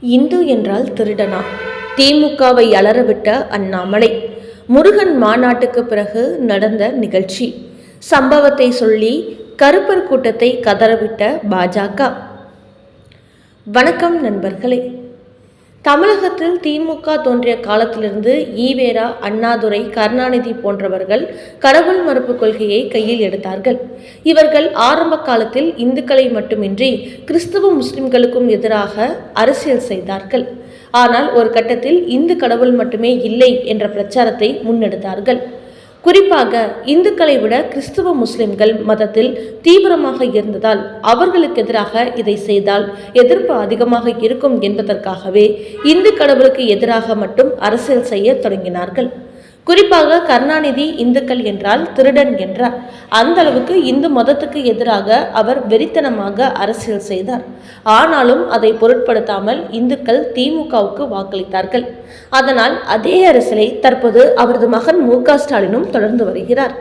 இந்து என்றால் திருடனா? திமுகவை அலறவிட்ட அண்ணாமலை. முருகன் மாநாட்டுக்கு பிறகு நடந்த நிகழ்ச்சி. சம்பவத்தை சொல்லி கருப்பர் கூட்டத்தை கதறவிட்ட பாஜக வணக்கம் நண்பர்களே. தமிழகத்தில் திமுக தோன்றிய காலத்திலிருந்து ஈவேரா அண்ணாதுரை கருணாநிதி போன்றவர்கள் கடவுள் மறுப்பு கொள்கையை கையில் எடுத்தார்கள். இவர்கள் ஆரம்ப காலத்தில் இந்துக்களை மட்டுமின்றி கிறிஸ்துவ முஸ்லிம்களுக்கும் எதிராக அரசியல் செய்தார்கள். ஆனால் ஒரு கட்டத்தில் இந்து கடவுள் மட்டுமே இல்லை என்ற பிரச்சாரத்தை முன்னெடுத்தார்கள். குறிப்பாக இந்துக்களை விட கிறிஸ்துவ முஸ்லிம்கள் மதத்தில் தீவிரமாக இருந்ததால் அவர்களுக்கு எதிராக இதை செய்தால் எதிர்ப்பு அதிகமாக இருக்கும் என்பதற்காகவே இந்து கடவுளுக்கு எதிராக மட்டும் அரசியல் செய்ய தொடங்கினார்கள். குறிப்பாக கருணாநிதி இந்துக்கள் என்றால் திருடன் என்றார். அந்த அளவுக்கு இந்து மதத்துக்கு எதிராக அவர் வெறித்தனமாக அரசியல் செய்தார். ஆனாலும் அதை பொருட்படுத்தாமல் இந்துக்கள் திமுகவுக்கு வாக்களித்தார்கள். அதனால் அதே அரசியலை தற்போது அவரது மகன் மு ஸ்டாலினும் தொடர்ந்து வருகிறார்.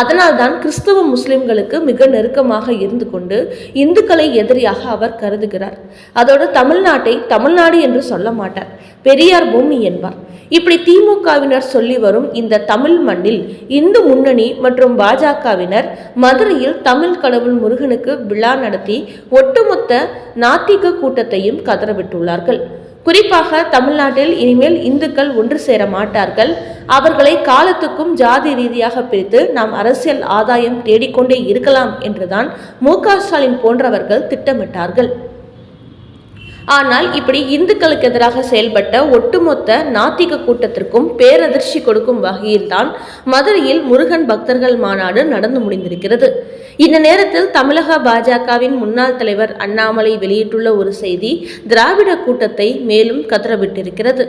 அதனால்தான் கிறிஸ்தவ முஸ்லிம்களுக்கு மிக நெருக்கமாக இருந்து கொண்டு இந்துக்களை எதிரியாக அவர் கருதுகிறார். அதோடு தமிழ்நாட்டை தமிழ்நாடு என்று சொல்ல மாட்டார். பெரியார் பூமி என்பார். இப்படி திமுகவினர் சொல்லி வரும் இந்த தமிழ் மண்ணில் இந்து முன்னணி மற்றும் பாஜகவினர் மதுரையில் தமிழ் கடவுள் முருகனுக்கு விழா நடத்தி ஒட்டுமொத்த நாத்திக கூட்டத்தையும் கதறவிட்டுள்ளார்கள். குறிப்பாக தமிழ்நாட்டில் இனிமேல் இந்துக்கள் ஒன்று சேர மாட்டார்கள். அவர்களை காலத்துக்கும் ஜாதி ரீதியாக பிரித்து நாம் அரசியல் ஆதாயம் தேடிக்கொண்டே இருக்கலாம் என்றுதான் மு க ஸ்டாலின் போன்றவர்கள் திட்டமிட்டார்கள். ஆனால் இப்படி இந்துக்களுக்கு எதிராக செயல்பட்ட ஒட்டுமொத்த நாத்திக கூட்டத்திற்கும் பேரதிர்ச்சி கொடுக்கும் வகையில்தான் மதுரையில் முருகன் பக்தர்கள் மாநாடு நடந்து முடிந்திருக்கிறது. இந்த நேரத்தில் தமிழக பாஜகவின் முன்னாள் தலைவர் அண்ணாமலை வெளியிட்டுள்ள ஒரு செய்தி திராவிட கூட்டத்தை மேலும் கதறவிட்டிருக்கிறது.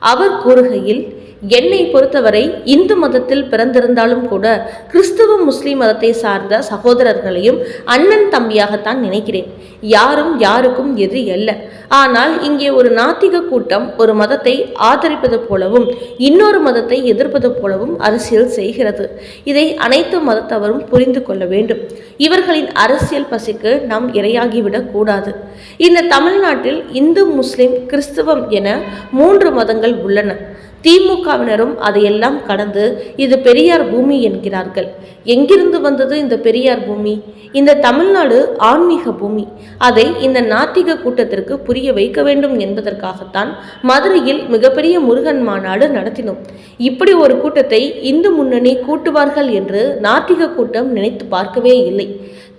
அவர் கூறுகையில் என்னை பொறுத்தவரை இந்து மதத்தில் பிறந்திருந்தாலும் கூட கிறிஸ்துவ முஸ்லிம் மதத்தை சார்ந்த சகோதரர்களையும் அண்ணன் தம்பியாகத்தான் நினைக்கிறேன். யாரும் யாருக்கும் எதிரி அல்ல. ஆனால் இங்கே ஒரு நாத்திக கூட்டம் ஒரு மதத்தை ஆதரிப்பது போலவும் இன்னொரு மதத்தை எதிர்ப்பது போலவும் அரசியல் செய்கிறது. இதை அனைத்து மதத்தவரும் புரிந்து கொள்ள வேண்டும். இவர்களின் அரசியல் பசிக்கு நாம் இரையாகிவிடக் கூடாது. இந்த தமிழ்நாட்டில் இந்து முஸ்லிம் கிறிஸ்துவம் என மூன்று மதங்கள் உள்ளன. திமுகவினரும் அதையெல்லாம் கடந்து இது பெரியார் பூமி என்கிறார்கள். எங்கிருந்து வந்தது இந்த பெரியார் பூமி? இந்த தமிழ்நாடு ஆன்மீக பூமி. அதை இந்த நாத்திக கூட்டத்திற்கு புரிய வைக்க வேண்டும் என்பதற்காகத்தான் மதுரையில் மிகப்பெரிய முருகன் மாநாடு நடத்தினோம். இப்படி ஒரு கூட்டத்தை இந்து முன்னணி கூட்டுவார்கள் என்று நாத்திக கூட்டம் நினைத்து பார்க்கவே இல்லை.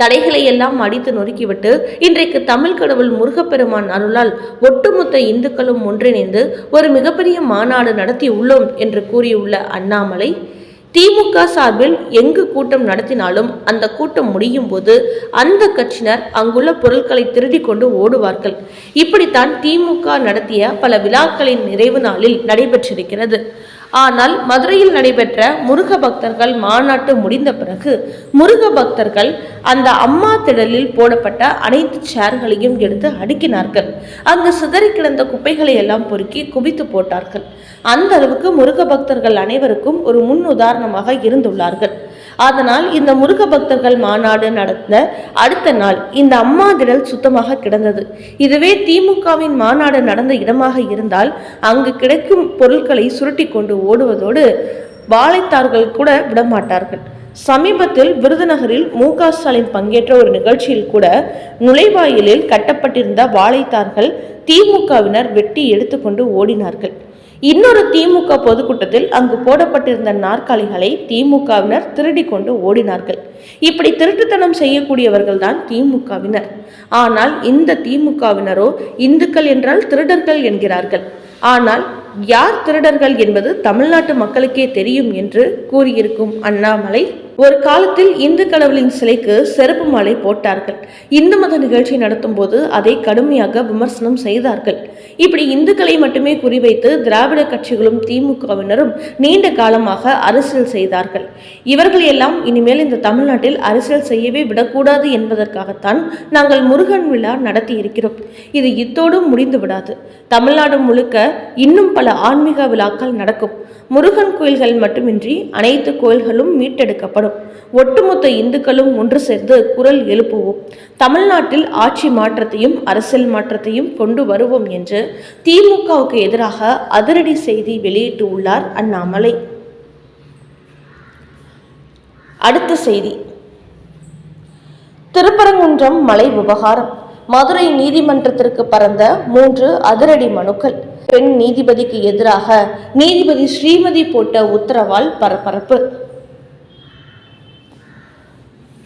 தடைகளை எல்லாம் அடித்து நொறுக்கிவிட்டு இன்றைக்கு தமிழ் கடவுள் முருகப்பெருமான் அருளால் ஒட்டுமொத்த இந்துக்களும் ஒன்றிணைந்து ஒரு மிகப்பெரிய மாநாடு நடத்தி உள்ளோம் என்று கூறியுள்ள அண்ணாமலை திமுக சார்பில் எங்கு கூட்டம் நடத்தினாலும் அந்த கூட்டம் முடியும் போது அந்த கட்சியினர் அங்குள்ள பொருட்களை திருடி கொண்டு ஓடுவார்கள். இப்படித்தான் திமுக நடத்திய பல விழாக்களின் நிறைவு நாளில் நடைபெற்றிருக்கிறது. ஆனால் மதுரையில் நடைபெற்ற முருக பக்தர்கள் மாநாட்டு முடிந்த பிறகு முருக பக்தர்கள் அந்த அம்மா திடலில் போடப்பட்ட அனைத்து சேர்களையும் எடுத்து அடுக்கினார்கள். அங்கு சிதறி கிடந்த குப்பைகளை எல்லாம் பொறுக்கி குவித்து போட்டார்கள். அந்த அளவுக்கு முருக பக்தர்கள் அனைவருக்கும் ஒரு முன் உதாரணமாக இருந்துள்ளார்கள். அதனால் இந்த முருக பக்தர்கள் மாநாடு நடந்த அடுத்த நாள் இந்த அம்மா திடல் சுத்தமாக கிடந்தது. இதுவே திமுகவின் மாநாடு நடந்த இடமாக இருந்தால் அங்கு கிடைக்கும் பொருட்களை சுருட்டி கொண்டு ஓடுவதோடு வாழைத்தார்கள் கூட விடமாட்டார்கள். சமீபத்தில் விருதுநகரில் மு க ஸ்டாலின் பங்கேற்ற ஒரு நிகழ்ச்சியில் கூட நுழைவாயிலில் கட்டப்பட்டிருந்த வாழைத்தார்கள் திமுகவினர் வெட்டி எடுத்துக்கொண்டு ஓடினார்கள். இன்னொரு திமுக பொதுக்கூட்டத்தில் அங்கு போடப்பட்டிருந்த நாற்காலிகளை திமுகவினர் திருடி கொண்டு ஓடினார்கள். இப்படி திருட்டுத்தனம் செய்யக்கூடியவர்கள் தான் திமுகவினர். ஆனால் இந்த திமுகவினரோ இந்துக்கள் என்றால் திருடர்கள் என்கிறார்கள். ஆனால் யார் திருடர்கள் என்பது தமிழ்நாட்டு மக்களுக்கே தெரியும் என்று கூறியிருக்கும் அண்ணாமலை ஒரு காலத்தில் இந்து கடவுளின் சிலைக்கு செருப்பு மாலை போட்டார்கள். இந்து மத நிகழ்ச்சி நடத்தும் போது அதை கடுமையாக விமர்சனம் செய்தார்கள். இப்படி இந்துக்களை மட்டுமே குறிவைத்து திராவிட கட்சிகளும் திமுகவினரும் நீண்ட காலமாக அரசியல் செய்தார்கள். இவர்கள் எல்லாம் இனிமேல் இந்த தமிழ்நாட்டில் அரசியல் செய்யவே விடக்கூடாது என்பதற்காகத்தான் நாங்கள் முருகன் விழா நடத்தி இருக்கிறோம் இது இத்தோடு முடிந்து விடாது தமிழ்நாடு முழுக்க இன்னும் பல ஆன்மீக விழாக்கள் நடக்கும். முருகன் கோயில்கள் மட்டுமின்றி அனைத்து கோயில்களும் மீட்டெடுக்கப்படும். ஒட்டுமொத்த இந்துக்களும் ஒன்று சேர்ந்து குரல் எழுப்புவோம். தமிழ்நாட்டில் ஆட்சி மாற்றத்தையும் அரசியல் மாற்றத்தையும் கொண்டு வருவோம் என்று திமுகவுக்கு எதிராக அதிரடி செய்தி வெளியிட்டு உள்ளார் அண்ணாமலை. அடுத்த செய்தி. திருப்பரங்குன்றம் மலை விவகாரம். மதுரை நீதிமன்றத்திற்கு பறந்த மூன்று அதிரடி மனுக்கள். பெண் நீதிபதிக்கு எதிராக நீதிபதி ஸ்ரீமதி போட்ட உத்தரவால் பரபரப்பு.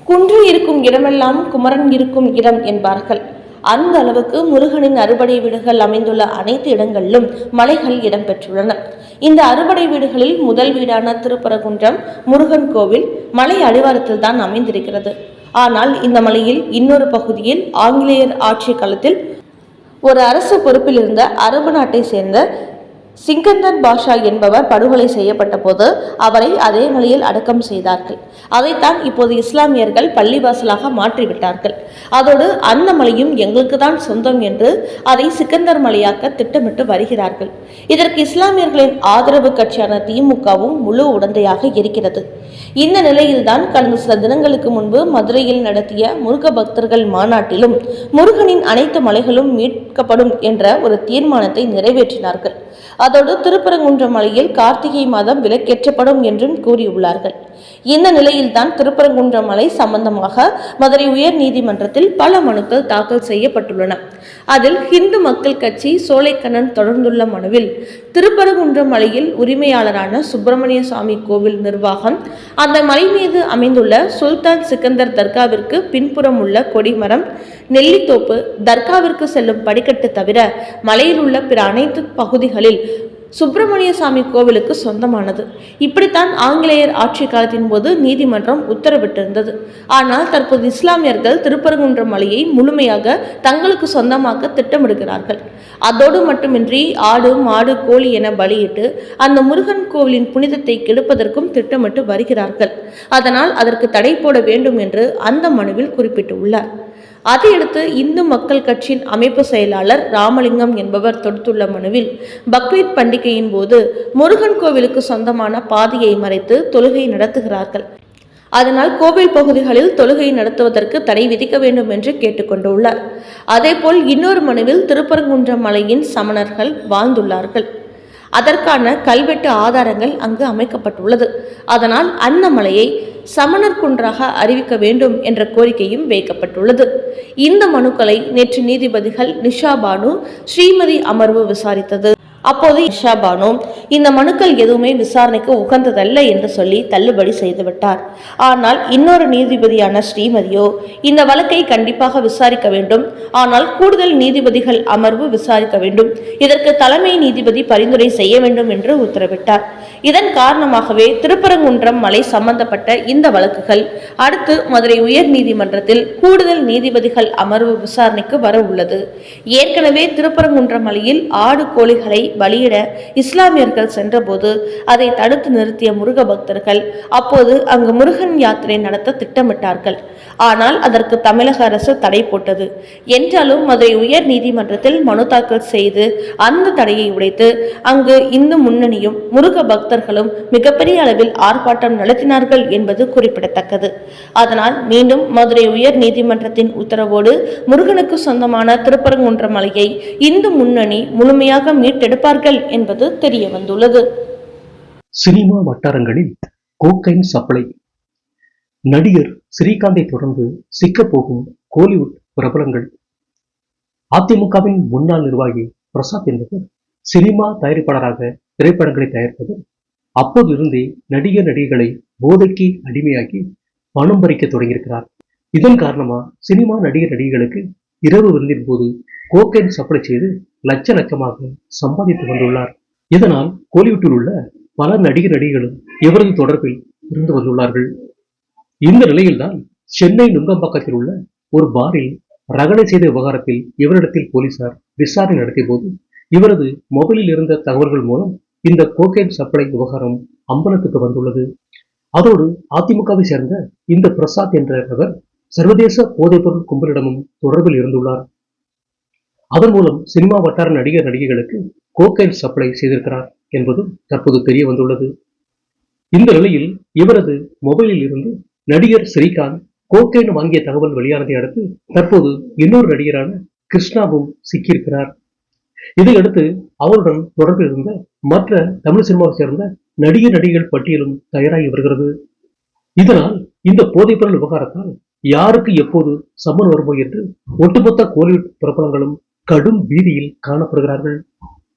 குன்று இருக்கும் இடமெல்லாம் குமரன் இருக்கும் இடம் என்பார்கள். அந்த அளவுக்கு முருகனின் அறுபடை வீடுகள் அமைந்துள்ள அனைத்து இடங்களிலும் மலைகள் இடம்பெற்றுள்ளன. இந்த அறுபடை வீடுகளில் முதல் வீடான திருப்பரங்குன்றம் முருகன் கோவில் மலை அடிவாரத்தில் தான் அமைந்திருக்கிறது. ஆனால் இந்த மலையில் இன்னொரு பகுதியில் ஆங்கிலேயர் ஆட்சி காலத்தில் ஒரு அரசு பொறுப்பில் இருந்த அரபு நாட்டை சேர்ந்த சிங்கந்தர் பாஷா என்பவர் படுகொலை செய்யப்பட்ட போது அவரை அதே நிலையில் அடக்கம் செய்தார்கள். அதைத்தான் இப்போது இஸ்லாமியர்கள் பள்ளிவாசலாக மாற்றிவிட்டார்கள். அதோடு அந்த மலையும் எங்களுக்கு தான் சொந்தம் என்று அதை சிக்கந்தர் மலையாக்க திட்டமிட்டு வருகிறார்கள். இதற்கு இஸ்லாமியர்களின் ஆதரவு கட்சியான திமுகவும் முழு உடந்தையாக இருக்கிறது. இந்த நிலையில்தான் கடந்த சில தினங்களுக்கு முன்பு மதுரையில் நடத்திய முருக பக்தர்கள் மாநாட்டிலும் முருகனின் அனைத்து மலைகளும் மீட்கப்படும் என்ற ஒரு தீர்மானத்தை நிறைவேற்றினார்கள். அதோடு திருப்பரங்குன்ற மலையில் கார்த்திகை மாதம் விலக்கேற்றப்படும் என்றும் கூறியுள்ளார்கள். இந்த நிலையில்தான் திருப்பரங்குன்ற மலை சம்பந்தமாக மதுரை உயர் நீதிமன்றத்தில் பல மனுக்கள் தாக்கல் செய்யப்பட்டுள்ளன. அதில் ஹிந்து மக்கள் கட்சி சோலைக்கண்ணன் தொடர்ந்துள்ள மனுவில் திருப்பரங்குன்றம் மலையில் உரிமையாளரான சுப்பிரமணிய சுவாமி கோவில் நிர்வாகம் அந்த மலை மீது அமைந்துள்ள சுல்தான் சிக்கந்தர் தர்காவிற்கு பின்புறம் உள்ள கொடிமரம் நெல்லித்தோப்பு தர்காவிற்கு செல்லும் படிக்கட்டு தவிர மலையில் உள்ள பிற அனைத்து பகுதிகளில் சுப்பிரமணிய சாமி கோவிலுக்கு சொந்தமானது. இப்படித்தான் ஆங்கிலேயர் ஆட்சி காலத்தின் போது நீதிமன்றம் உத்தரவிட்டிருந்தது. ஆனால் தற்போது இஸ்லாமியர்கள் திருப்பரங்குன்றம் மலையை முழுமையாக தங்களுக்கு சொந்தமாக்க திட்டமிடுகிறார்கள். அதோடு மட்டுமின்றி ஆடு மாடு கோழி என பலியிட்டு அந்த முருகன் கோவிலின் புனிதத்தை கெடுப்பதற்கும் திட்டமிட்டு வருகிறார்கள். அதனால் அதற்கு தடை போட வேண்டும் என்று அந்த மனுவில் குறிப்பிட்டுள்ளார். அதையடுத்து இந்து மக்கள் கட்சியின் அமைப்பு செயலாளர் ராமலிங்கம் என்பவர் தொடுத்துள்ள மனுவில் பக்ரீத் பண்டிகையின் போது முருகன் கோவிலுக்கு சொந்தமான பாதையை மறைத்து தொழுகை நடத்துகிறார்கள். அதனால் கோவில் பகுதிகளில் தொழுகை நடத்துவதற்கு தடை விதிக்க வேண்டும் என்று கேட்டுக்கொண்டுள்ளார். அதேபோல் இன்னொரு மனுவில் திருப்பரங்குன்றம் மலையின் சமணர்கள் வாழ்ந்துள்ளார்கள். அதற்கான கல்வெட்டு ஆதாரங்கள் அங்கு அமைக்கப்பட்டுள்ளது. அதனால் அந்த மலையை சமணர் குன்றாக அறிவிக்க வேண்டும் என்ற கோரிக்கையும் வைக்கப்பட்டுள்ளது. இந்த மனுக்களை நேற்று நீதிபதிகள் நிஷா பானு ஸ்ரீமதி அமர்வு விசாரித்தது. அப்போது இஷா பானு இந்த மனுக்கள் எதுவுமே விசாரணைக்கு உகந்ததல்ல என்று சொல்லி தள்ளுபடி செய்துவிட்டார் ஆனால் இன்னொரு நீதிபதியான ஸ்ரீமதியோ இந்த வழக்கை கண்டிப்பாக விசாரிக்க வேண்டும். ஆனால் கூடுதல் நீதிபதிகள் அமர்வு விசாரிக்க வேண்டும். இதற்கு தலைமை நீதிபதி பரிந்துரை செய்ய வேண்டும் என்று உத்தரவிட்டார். இதன் காரணமாகவே திருப்பரங்குன்றம் மலை சம்பந்தப்பட்ட இந்த வழக்குகள். அடுத்து மதுரை உயர் நீதிமன்றத்தில் கூடுதல் நீதிபதிகள் அமர்வு விசாரணைக்கு வர உள்ளது. ஏற்கனவே திருப்பரங்குன்றம் மலையில் ஆடு கோழிகளை பலியிட இஸ்லாமியர்கள் சென்றபோது அதை தடுத்து நிறுத்திய முருக பக்தர்கள் அப்போது அங்கு முருகன் யாத்திரை நடத்த திட்டமிட்டார்கள். ஆனால் அதற்கு தமிழக அரசு தடை போட்டது. என்றாலும் மதுரை உயர் நீதிமன்றத்தில் மனு தாக்கல் செய்து அந்த தடையை உடைத்து அங்கு இந்து முன்னணியும் முருக பக்தர்களும் மிகப்பெரிய அளவில் ஆர்ப்பாட்டம் நடத்தினார்கள் என்பது குறிப்பிடத்தக்கது. அதனால் மீண்டும் மதுரை உயர் நீதிமன்றத்தின் உத்தரவோடு முருகனுக்கு சொந்தமான திருப்பரங்குன்ற மலையை இந்து முன்னணி முழுமையாக மீட்டெடுப்பார்கள் என்பது தெரிய வந்துள்ளது சினிமா வட்டாரங்களில் கோக்கைன் சப்ளை நடிகர் ஸ்ரீகாந்தை தொடர்ந்து சிக்கப் போகும் கோலிவுட் பிரபலங்கள். அதிமுகவின் முன்னாள் நிர்வாகி பிரசாத் என்பவர் சினிமா தயாரிப்பாளராக திரைப்படங்களை தயாரிப்பவர் அப்போதிருந்தே நடிகர் நடிகைகளை போதைக்கு அடிமையாக்கி பணம் பறிக்க தொடங்கியிருக்கிறார். இதன் காரணமா சினிமா நடிகர் நடிகைகளுக்கு இரவு விருந்தின் போது கோக்கைன் சப்ளை செய்து லட்ச லட்சமாக சம்பாதித்து வந்துள்ளார் இதனால் கோலிவுட்டில் உள்ள பல நடிகர் நடிகைகளும் இவரது தொடர்பில் இருந்து வந்துள்ளார்கள். இந்த நிலையில்தான் சென்னை நுங்கம்பாக்கத்தில் உள்ள ஒரு பாரில் ரகலை செய்த விவகாரத்தில் இவரிடத்தில் போலீசார் விசாரணை நடத்திய போது இவரது மொபைலில் இருந்த தகவல்கள் மூலம் இந்த கோகைன் சப்ளை விவகாரம் அம்பலத்துக்கு வந்துள்ளது. அதோடு அதிமுகவை சேர்ந்த இந்த பிரசாத் என்ற நபர் சர்வதேச போதைப்பொருள் கும்பலிடமும் தொடர்பில் இருந்துள்ளார். அதன் மூலம் சினிமா வட்டார நடிகர் நடிகைகளுக்கு கோக்கைன் சப்ளை செய்திருக்கிறார் என்பதும் தற்போது தெரிய வந்துள்ளது. இந்த நிலையில் இவரது மொபைலில் இருந்து நடிகர் ஸ்ரீகாந்த் கோக்கைன் வாங்கிய தகவல் வெளியானதை அடுத்து தற்போது இன்னொரு நடிகரான கிருஷ்ணாவும் சிக்கியிருக்கிறார். இதையடுத்து அவருடன் தொடர்பில் இருந்த மற்ற தமிழ் சினிமாவை சேர்ந்த நடிகர் நடிகைகள் பட்டியலும் தயாராகி வருகிறது. இதனால் இந்த போதைப்பொருள் விவகாரத்தால் யாருக்கு எப்போது சம்மன் வருமோ என்று ஒட்டுமொத்த கோலிவுட் பிரபலங்களும் கடும் பீதியில் காணப்படுகிறார்கள்.